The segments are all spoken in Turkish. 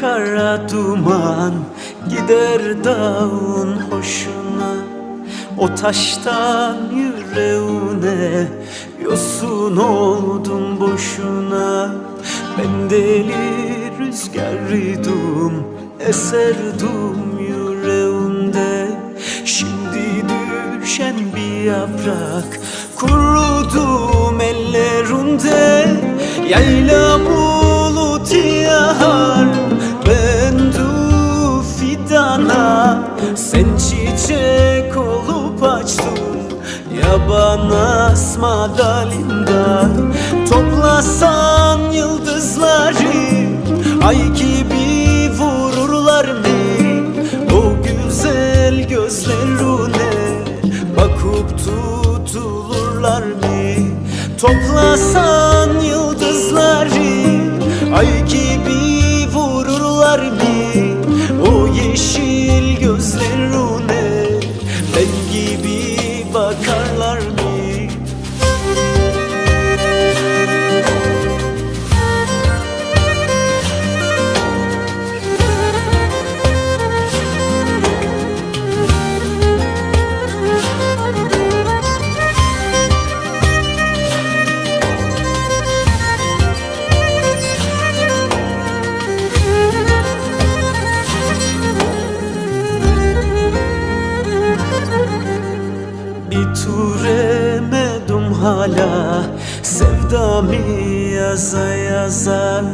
kara duman Gider dağın hoşuna. O taştan yüreğine Yosun oldum boşuna. Ben deli rüzgar idim Eserdim yüreğinde Şimdi düşen bir yaprak Kurudum ellerinde Yayla Yaban asma dalında Toplasan yıldızları Ay gibi vururlar mı? O güzel gözlerine Bakıp tutulurlar mı? Toplasan hala Sevdamı yaza yaza?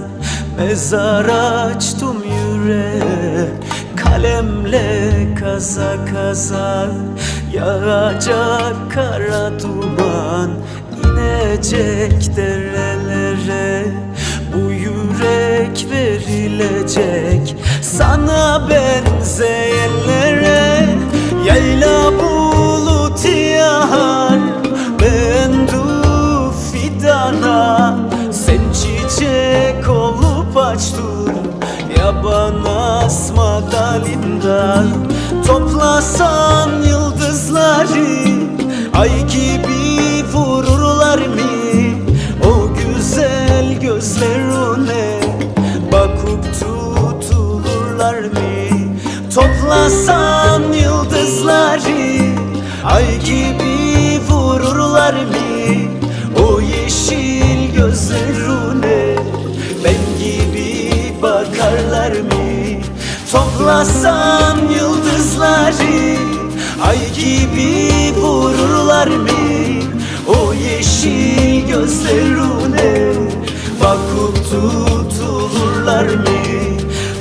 Mezar açtım yüreğe Kalemle kaza kaza. Yağacak kara duman inecek derelere. Bu yürek verilecek Sana benzeyenlere açtın Yaban asma dalında Toplasan yıldızları Ay gibi vururlar mı? O güzel gözlerine Bakıp tutulurlar mı? Toplasan yıldızları Ay gibi vururlar mı Toplasan yıldızları Ay gibi vururlar mı? O yeşil gözlerine Bakıp tutulurlar mı?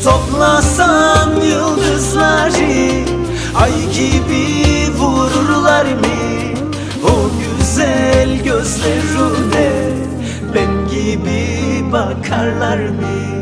Toplasan yıldızları Ay gibi vururlar mı? O güzel gözlerine Ben gibi bakarlar mı